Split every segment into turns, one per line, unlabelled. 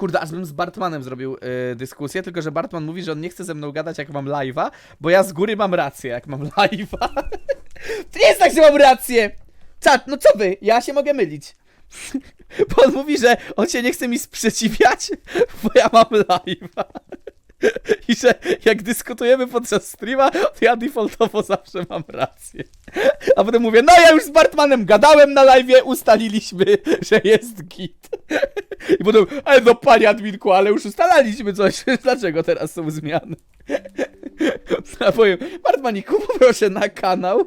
Kurde, aż bym z Bartmanem zrobił y, dyskusję, tylko że Bartman mówi, że on nie chce ze mną gadać, jak mam live'a, bo ja z góry mam rację, jak mam live'a. to nie jest tak, że mam rację! Czat, no co wy? Ja się mogę mylić. Bo on mówi, że on się nie chce mi sprzeciwiać, bo ja mam live'a. I że jak dyskutujemy podczas streama, to ja defaultowo zawsze mam rację. A potem mówię, no ja już z Bartmanem gadałem na live, ustaliliśmy, że jest git. I potem, ale no panie adminku, ale już ustalaliśmy coś, dlaczego teraz są zmiany? A powiem, Bartmaniku, poproszę na kanał.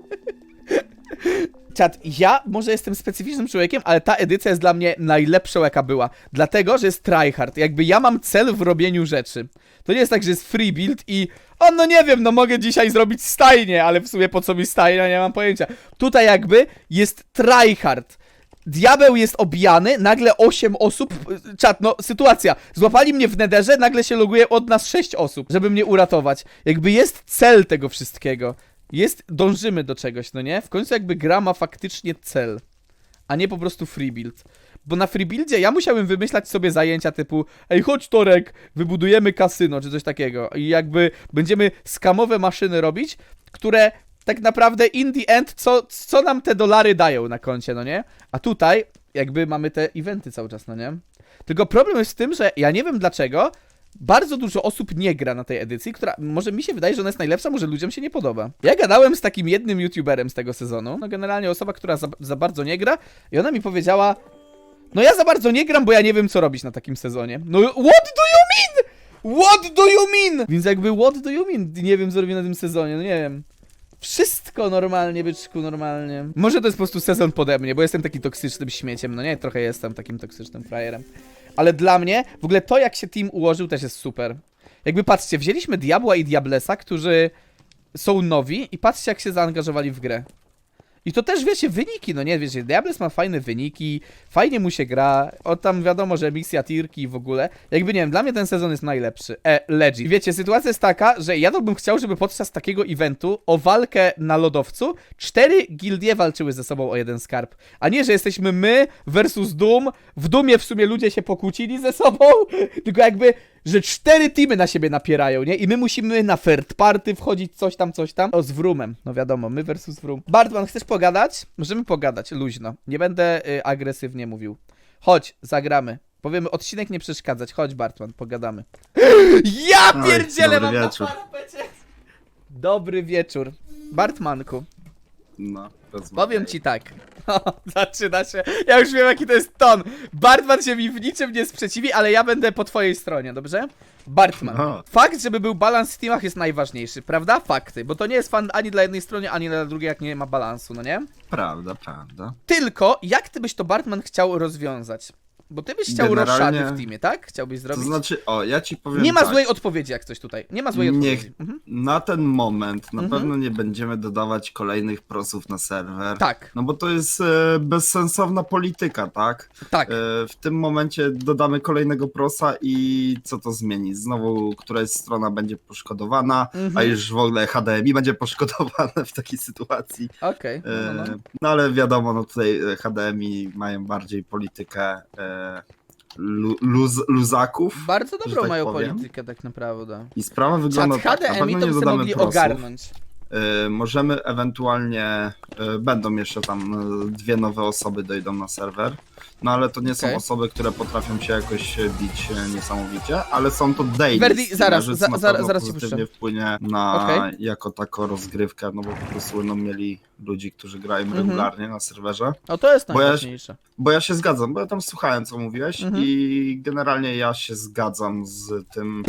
Czat, ja może jestem specyficznym człowiekiem, ale ta edycja jest dla mnie najlepszą jaka była. Dlatego, że jest tryhard. Jakby ja mam cel w robieniu rzeczy. To nie jest tak, że jest free build i o no nie wiem, no mogę dzisiaj zrobić stajnie, ale w sumie po co mi stajnia, nie mam pojęcia. Tutaj jakby jest tryhard. Diabeł jest obijany, nagle 8 osób, czat, no sytuacja, złapali mnie w nederze, nagle się loguje od nas 6 osób, żeby mnie uratować. Jakby jest cel tego wszystkiego. Jest, dążymy do czegoś, no nie? W końcu jakby gra ma faktycznie cel, a nie po prostu free build. Bo na free buildzie ja musiałem wymyślać sobie zajęcia typu Ej, chodź Torek, wybudujemy kasyno, czy coś takiego. I jakby będziemy skamowe maszyny robić, które tak naprawdę in the end, co, co nam te dolary dają na koncie, no nie? A tutaj jakby mamy te eventy cały czas, no nie? Tylko problem jest w tym, że ja nie wiem dlaczego bardzo dużo osób nie gra na tej edycji, która może mi się wydaje, że ona jest najlepsza, może ludziom się nie podoba. Ja gadałem z takim jednym youtuberem z tego sezonu, no generalnie osoba, która za, za bardzo nie gra i ona mi powiedziała no ja za bardzo nie gram, bo ja nie wiem co robić na takim sezonie. No what do you mean? What do you mean? Więc jakby what do you mean? Nie wiem co robię na tym sezonie, no nie wiem. Wszystko normalnie, byczku, normalnie. Może to jest po prostu sezon pode mnie, bo jestem taki toksycznym śmieciem, no nie? Trochę jestem takim toksycznym frajerem. Ale dla mnie, w ogóle to jak się team ułożył też jest super. Jakby patrzcie, wzięliśmy Diabła i Diablesa, którzy są nowi i patrzcie jak się zaangażowali w grę. I to też wiecie, wyniki, no nie, wiecie, Diables ma fajne wyniki, fajnie mu się gra, o tam wiadomo, że misja tirki w ogóle. Jakby nie wiem, dla mnie ten sezon jest najlepszy. E, legit. Wiecie, sytuacja jest taka, że ja to bym chciał, żeby podczas takiego eventu o walkę na lodowcu cztery gildie walczyły ze sobą o jeden skarb. A nie, że jesteśmy my versus Doom. W Doomie w sumie ludzie się pokłócili ze sobą, tylko jakby że cztery teamy na siebie napierają, nie? I my musimy na third party wchodzić, coś tam, coś tam. O, z Vrumem. No wiadomo, my versus Vrum. Bartman, chcesz pogadać? Możemy pogadać, luźno. Nie będę y, agresywnie mówił. Chodź, zagramy. Powiemy, odcinek nie przeszkadzać. Chodź, Bartman, pogadamy. Ja
Oj,
pierdzielę,
dobry
mam na
wieczór.
parapecie. Dobry wieczór. Bartmanku,
No,
powiem ci tak. Zaczyna się. Ja już wiem, jaki to jest ton. Bartman się mi w niczym nie sprzeciwi, ale ja będę po twojej stronie, dobrze? Bartman. Fakt, żeby był balans w teamach jest najważniejszy, prawda? Fakty, bo to nie jest fan ani dla jednej strony, ani dla drugiej, jak nie ma balansu, no nie?
Prawda, prawda.
Tylko, jak ty byś to Bartman chciał rozwiązać? Bo ty byś chciał
Generalnie-
roszady w teamie, tak? Chciałbyś
To
zrobić?
znaczy, o, ja ci powiem
nie ma
tak.
złej odpowiedzi jak coś tutaj. Nie ma złej odpowiedzi. Mhm.
Na ten moment na
Mhm.
pewno nie będziemy dodawać kolejnych prosów na serwer.
Tak,
No bo to jest e, bezsensowna polityka, tak?
tak.
E, w tym momencie dodamy kolejnego prosa i co to zmieni? Znowu któraś strona będzie poszkodowana,
Mhm.
a już w ogóle HDMI będzie poszkodowane w takiej sytuacji.
Okej. No, no, no.
E, no ale wiadomo, no tutaj HDMI mają bardziej politykę e, lu, luz, luzaków.
Bardzo dobrą
tak
mają
powiem.
politykę tak naprawdę.
I sprawa wygląda
Czat
tak, na pewno nie dodamy
mogli
prosów.
ogarnąć.
Y, możemy ewentualnie, y, będą jeszcze tam y, dwie nowe osoby dojdą na serwer, no ale to nie
Okej.
są osoby, które potrafią się jakoś bić y, niesamowicie, ale są to daily
Verdi,
streamerzy,
zaraz,
co
za-
na
za-
pewno
zaraz ci
pozytywnie wpłynie na
Okej.
jako taką rozgrywkę, no bo po prostu będą mieli ludzi, którzy grają
Mhm.
regularnie na serwerze.
No to jest
Bo ja-
najważniejsze.
Bo ja się zgadzam, bo ja tam słuchałem, co mówiłeś
Mhm.
i generalnie ja się zgadzam z tym,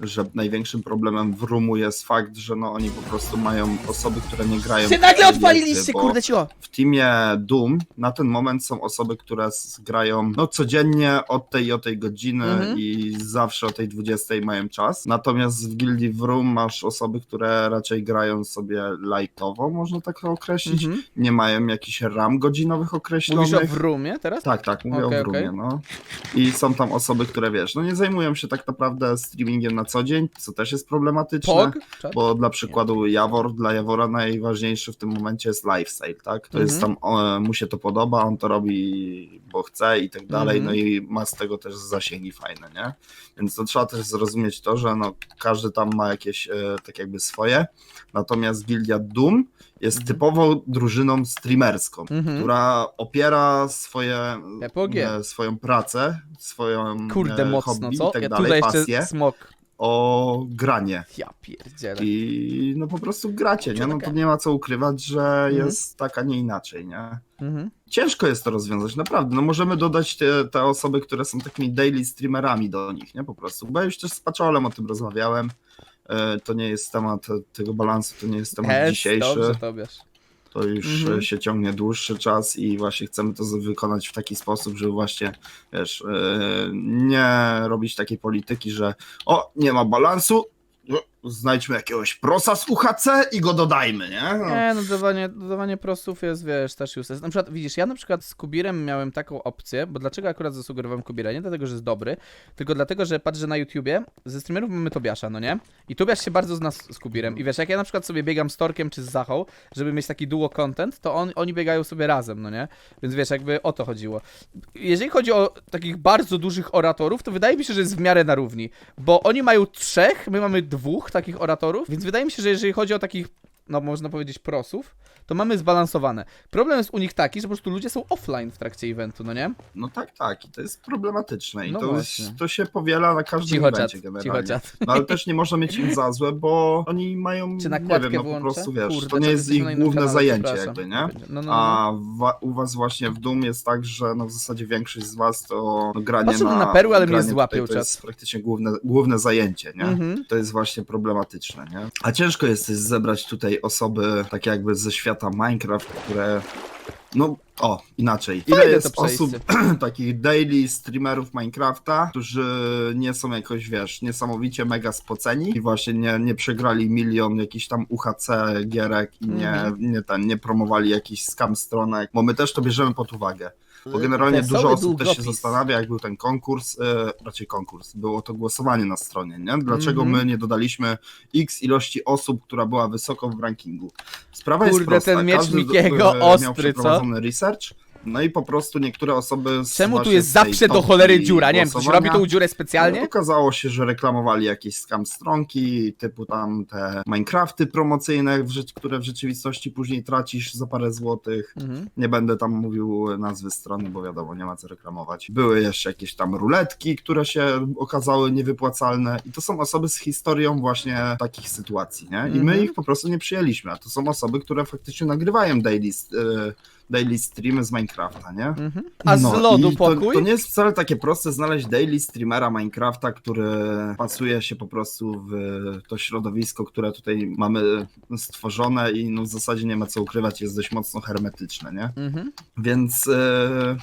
że największym problemem w Rumu jest fakt, że no oni po prostu mają osoby, które nie grają
Się
w
nagle odpaliliście,
bo
kurde ciło.
W teamie Doom na ten moment są osoby, które grają no codziennie od tej i o tej godziny
Mhm.
i zawsze o tej 20 mają czas. Natomiast w gildii w Room masz osoby, które raczej grają sobie lightowo, można tak to określić.
Mhm.
Nie mają jakichś ram godzinowych
Mówisz o
określonych.
Wrumie teraz?
Tak, tak, mówię
Okej,
o Brumie,
okej.
no. I są tam osoby, które wiesz, no nie zajmują się tak naprawdę streamingiem na co dzień, co też jest problematyczne.
Pog?
Bo dla przykładu Jawor, dla Jawora najważniejszy w tym momencie jest lifestyle, tak? To jest tam,
Mhm.
o, mu się to podoba, on to robi bo chce i tak dalej,
Mhm.
no i ma z tego też zasięgi fajne, nie? Więc to trzeba też zrozumieć to, że no, każdy tam ma jakieś e, tak jakby swoje, natomiast Gildia Doom jest
Mhm.
typową drużyną streamerską,
Mhm.
która opiera swoje, e, swoją pracę, swoją
Kurde,
e,
mocno,
hobby
co?
i tak
ja
dalej,
tutaj
pasję
smok.
O granie.
Ja pierdzielę.
I no po prostu gracie, nie? No to nie ma co ukrywać, że
Mhm.
jest tak, a nie inaczej, nie?
Mhm.
Ciężko jest to rozwiązać, naprawdę. No możemy dodać te, te osoby, które są takimi daily streamerami do nich, nie? Po prostu. Bo ja już też z Paczolem o tym rozmawiałem. E, To nie jest temat tego balansu, to nie jest temat
Jest,
dzisiejszy.
dobrze, Tobiasz.
To już
Mhm.
e, się ciągnie dłuższy czas i właśnie chcemy to wykonać w taki sposób, żeby właśnie, wiesz, e, nie robić takiej polityki, że o, nie ma balansu, znajdźmy jakiegoś prosa z UHC i go dodajmy, nie? No.
Nie, no dodawanie, dodawanie prostów jest, wiesz, też useless. Na przykład, widzisz, ja na przykład z Kubirem miałem taką opcję, bo dlaczego akurat zasugerowałem Kubira? Nie dlatego, że jest dobry, tylko dlatego, że patrzę na YouTubie, ze streamerów mamy Tobiasza, no nie? I Tobiasz się bardzo zna z z Kubirem. I wiesz, jak ja na przykład sobie biegam z Torkiem czy z Zachą, żeby mieć taki duo content, to on, oni biegają sobie razem, no nie? Więc wiesz, jakby o to chodziło. Jeżeli chodzi o takich bardzo dużych oratorów, to wydaje mi się, że jest w miarę na równi, bo oni mają trzech, my mamy dwóch takich oratorów, więc wydaje mi się, że jeżeli chodzi o takich no można powiedzieć prosów, to mamy zbalansowane. Problem jest u nich taki, że po prostu ludzie są offline w trakcie eventu, no nie?
No tak, tak. I to jest problematyczne. I
No
to,
właśnie.
to się powiela na każdym
Cicho czat,
evencie
cicho
generalnie.
czat.
No ale też nie można mieć im za złe, bo oni mają,
Czy
nie
nakładkę
wiem, no po prostu wiesz,
Kurde,
to nie
czekaj,
jest ich
innym
główne
kanale,
zajęcie
przepraszam.
jakby, nie?
No, no, no.
A wa- u was właśnie w Doom jest tak, że no w zasadzie większość z was to no, granie
Poszedłem
na,
na perły, ale mnie
granie
złapią
tutaj To
czat.
jest praktycznie główne, główne zajęcie, nie?
Mhm.
To jest właśnie problematyczne, nie? A ciężko jest też zebrać tutaj osoby tak jakby ze świata Minecraft, które no, o, inaczej. Ile
Fajne
jest
to przejście.
osób, takich daily streamerów Minecrafta, którzy nie są jakoś, wiesz, niesamowicie mega spoceni i właśnie nie, nie przegrali milion jakichś tam UHC gierek i nie,
Mhm.
nie, ten, nie promowali jakichś scam stronek, bo my też to bierzemy pod uwagę. Bo generalnie dużo osób też się
długopis.
zastanawia, jak był ten konkurs, e, raczej konkurs, było to głosowanie na stronie, nie? Dlaczego
Mhm.
my nie dodaliśmy x ilości osób, która była wysoko w rankingu? Sprawa jest
Kurde,
prosta.
ten miecz
Każdy,
Mikiego
e, miał
ostry, co?
przeprowadzony research, no i po prostu niektóre osoby z
Czemu tu
właśnie
jest
z tej
zawsze do
topki
cholery dziura? Nie wiem, ktoś
głosowania,
robi tą dziurę
no,
specjalnie?
Okazało się, że reklamowali jakieś scam stronki, typu tam te Minecrafty promocyjne, w rzecz- które w rzeczywistości później tracisz za parę złotych.
Mhm.
Nie będę tam mówił nazwy strony, bo wiadomo, nie ma co reklamować. Były jeszcze jakieś tam ruletki, które się okazały niewypłacalne i to są osoby z historią właśnie takich sytuacji, nie? I my
Mhm.
ich po prostu nie przyjęliśmy, a to są osoby, które faktycznie nagrywają daily, e, daily streamy z Minecrafta, nie?
Mhm. A z
No
lodu
i
pokój?
To, to nie jest wcale takie proste znaleźć daily streamera Minecrafta, który pasuje się po prostu w to środowisko, które tutaj mamy stworzone i no w zasadzie nie ma co ukrywać, jest dość mocno hermetyczne, nie?
Mhm.
Więc e,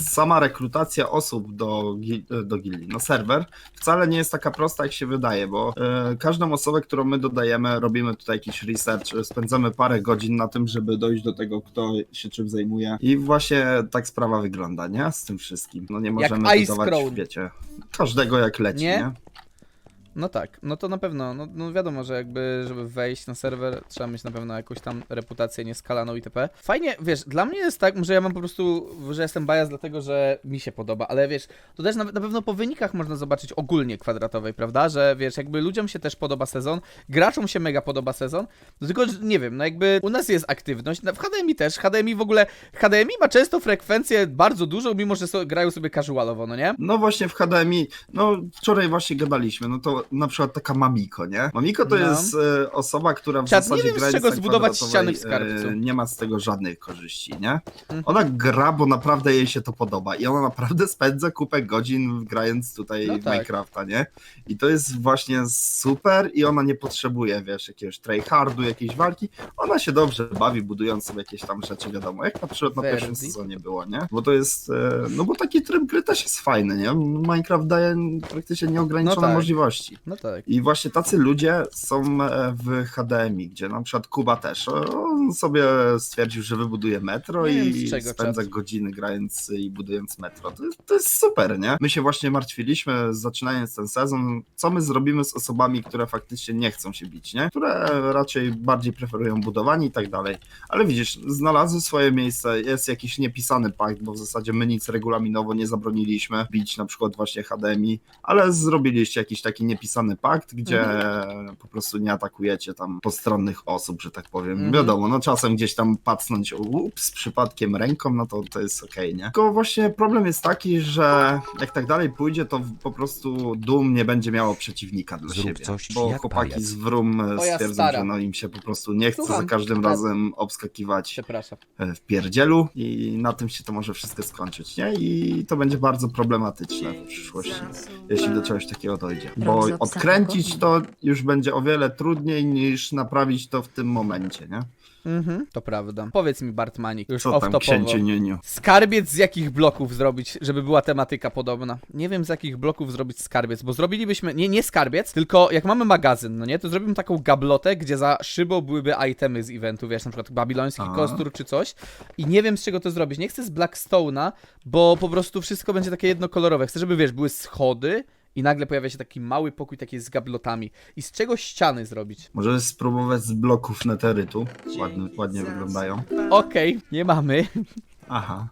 sama rekrutacja osób do, gi- do gildii, no serwer, wcale nie jest taka prosta, jak się wydaje, bo e, każdą osobę, którą my dodajemy, robimy tutaj jakiś research, e, spędzamy parę godzin na tym, żeby dojść do tego, kto się czym zajmuje i właśnie tak sprawa wygląda, nie? Z tym wszystkim. No nie możemy
Ice
dodawać,
Crown.
wiecie, każdego jak leci,
Nie?
nie?
No tak, no to na pewno, no, no wiadomo, że jakby, żeby wejść na serwer, trzeba mieć na pewno jakąś tam reputację nieskalaną itp. Fajnie, wiesz, dla mnie jest tak, że ja mam po prostu, że jestem bias dlatego, że mi się podoba, ale wiesz, to też na, na pewno po wynikach można zobaczyć ogólnie kwadratowej, prawda, że wiesz, jakby ludziom się też podoba sezon, graczom się mega podoba sezon, no tylko, nie wiem, no jakby u nas jest aktywność, no w HDMI też, HDMI w ogóle, HDMI ma często frekwencję bardzo dużą, mimo że so, grają sobie casualowo, no nie?
No właśnie w HDMI, no wczoraj właśnie gadaliśmy, no to na przykład taka Mamiko, nie? Mamiko to
No.
jest e, osoba, która w
Czad, nie
zasadzie
wiem, z czego zbudować ściany w skarbcu.
e, nie ma z tego żadnych korzyści, nie?
Mhm.
Ona gra, bo naprawdę jej się to podoba i ona naprawdę spędza kupę godzin grając tutaj
No
w
tak.
Minecrafta, nie? I to jest właśnie super i ona nie potrzebuje, wiesz, jakiegoś tryhardu, jakiejś walki. Ona się dobrze bawi, budując sobie jakieś tam rzeczy, wiadomo, jak na przykład na
Verdi.
pierwszym sezonie było, nie? Bo to jest, e, no bo taki tryb gry też jest fajny, nie? Minecraft daje praktycznie nieograniczone
No tak.
możliwości.
No tak.
I właśnie tacy ludzie są e, w HDMI, gdzie na przykład Kuba też. On sobie stwierdził, że wybuduje metro
Nie
i
czego,
spędza
czat.
godziny grając i budując metro. To, to jest super, nie? My się właśnie martwiliśmy, zaczynając ten sezon, co my zrobimy z osobami, które faktycznie nie chcą się bić, nie? Które raczej bardziej preferują budowanie i tak dalej. Ale widzisz, znalazły swoje miejsce, jest jakiś niepisany pakt, bo w zasadzie my nic regulaminowo nie zabroniliśmy bić na przykład właśnie HDMI, ale zrobiliście jakiś taki niepisany pakt, gdzie po prostu nie atakujecie tam postronnych osób, że tak powiem.
Mhm.
Wiadomo, no czasem gdzieś tam pacnąć ups, przypadkiem ręką, no to to jest okej, nie? Tylko właśnie problem jest taki, że jak tak dalej pójdzie, to po prostu Doom nie będzie miało przeciwnika dla
Zrób
siebie.
coś
bo chłopaki
pajac.
z Wrum e, stwierdzą,
stara.
że no im się po prostu nie chce
Słucham.
za każdym razem obskakiwać
Przepraszam.
e, w pierdzielu i na tym się to może wszystko skończyć, nie? I to będzie bardzo problematyczne w przyszłości, jeśli do czegoś takiego dojdzie. Bo
Psa
odkręcić to już będzie o wiele trudniej niż naprawić to w tym momencie, nie?
Mhm, to prawda. Powiedz mi, Bartmanik, już
Co tam,
off-topowo.
księcie Niuniu?
Skarbiec z jakich bloków zrobić, żeby była tematyka podobna? Nie wiem z jakich bloków zrobić skarbiec, bo zrobilibyśmy, nie, nie skarbiec, tylko jak mamy magazyn, no nie, to zrobimy taką gablotę, gdzie za szybą byłyby itemy z eventu, wiesz, na przykład babiloński
A.
kostur czy coś i nie wiem z czego to zrobić. Nie chcę z Blackstone'a, bo po prostu wszystko będzie takie jednokolorowe. Chcę, żeby, wiesz, były schody i nagle pojawia się taki mały pokój taki z gablotami. I z czego ściany zrobić?
Możemy spróbować z bloków neterytu. Ładnie, ładnie wyglądają.
Okej, nie mamy.
Aha.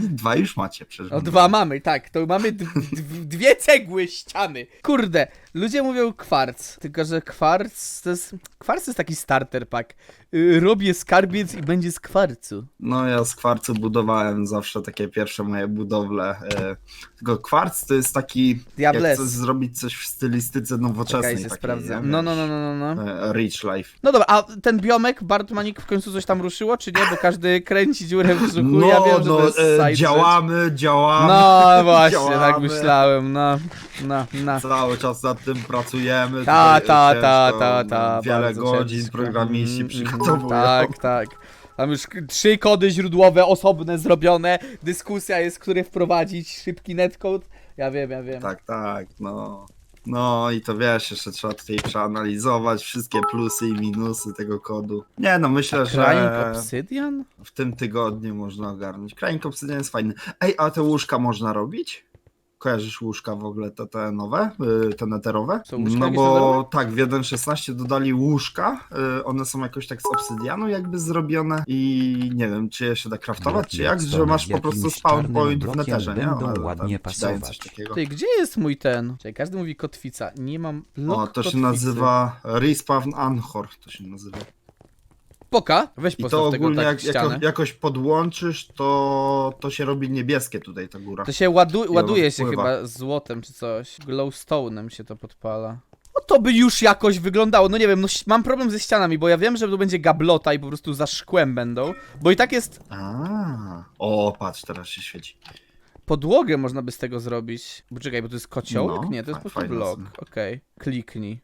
Dwa już macie przecież.
No dwa mamy, tak, to mamy d- d- dwie cegły ściany. Kurde, ludzie mówią kwarc, tylko że kwarc to jest... Kwarc to jest taki starter pack. Y, robię skarbiec i będzie z kwarcu.
No ja z kwarcu budowałem zawsze takie pierwsze moje budowle. E, tylko kwarc to jest taki, jak
Diables.
chcesz zrobić coś w stylistyce nowoczesnej.
Czekaj, się
takiej,
sprawdzę.
nie?
No, no, no, no, no, no.
e, Rich life.
No dobra, a ten biomek, Bartmanik w końcu coś tam ruszyło, czy nie? Bo każdy kręci dziurę w brzuchu, ja wiem, że to jest
e,
side
działamy, działamy.
No właśnie,
działamy.
tak myślałem, no, no, no.
Cały czas nad tym pracujemy.
Ta,
tutaj
ta, ta, ta,
no,
ta.
Wiele
bardzo
godzin
ciężko.
programiści
Mhm, mhm,
przygotowują.
Tak, tak. Tam już k- trzy kody źródłowe osobne zrobione. Dyskusja jest, które wprowadzić. Szybki netcode. Ja wiem, ja wiem.
Tak, tak, no. No i to wiesz, jeszcze trzeba tutaj przeanalizować wszystkie plusy i minusy tego kodu. Nie no, myślę,
Crying
że
Obsidian?
w tym tygodniu można ogarnąć. Crying Obsidian jest fajny. Ej, a te łóżka można robić? Kojarzysz łóżka w ogóle, te, te nowe, y, te neterowe?
Są łóżka
no
jakieś
bo
neterowe?
tak, w 1.16 dodali łóżka, y, one są jakoś tak z obsydianu jakby zrobione i nie wiem, czy je się da craftować,
Bloki
czy jak, że masz po prostu spawn point w neterze, nie?
będą
tam
ładnie
ci dają coś
pasować.
takiego.
Ty, gdzie jest mój ten? Czekaj, każdy mówi kotwica. Nie mam blok
O, to się
kotwicy.
nazywa Respawn Anchor, to się nazywa.
Poka, weź
I
postaw
to
tego
ogólnie
tak
jak,
ścianę.
jako, jakoś podłączysz, to, to się robi niebieskie tutaj ta góra.
To się ładu ładuje się
wpływa.
chyba złotem czy coś. Glowstone'em się to podpala. No to by już jakoś wyglądało. No nie wiem, no ś- mam problem ze ścianami, bo ja wiem, że to będzie gablota i po prostu za szkłem będą. Bo i tak jest.
A, o, patrz, teraz się świeci.
Podłogę można by z tego zrobić. Bo czekaj, bo to jest kociołek?
No,
nie, to jest po prostu
fajne
blok.
są.
Okej, kliknij.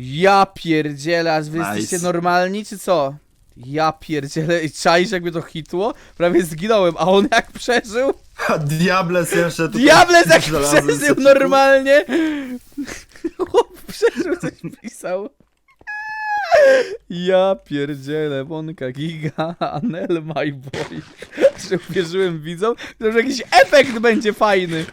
Ja pierdzielę, aż wy
Nice.
jesteście normalni, czy co? Ja pierdzielę, i czaisz jakby to hitło? Prawie zginąłem, a on jak przeżył?
A Diables jeszcze tutaj
Diables jak przeżył
sobie-
normalnie! Chłop przeżył, coś pisał. Ja pierdzielę, Monka Giga, Anel, my boy. Że uwierzyłem widzom, że jakiś efekt będzie fajny.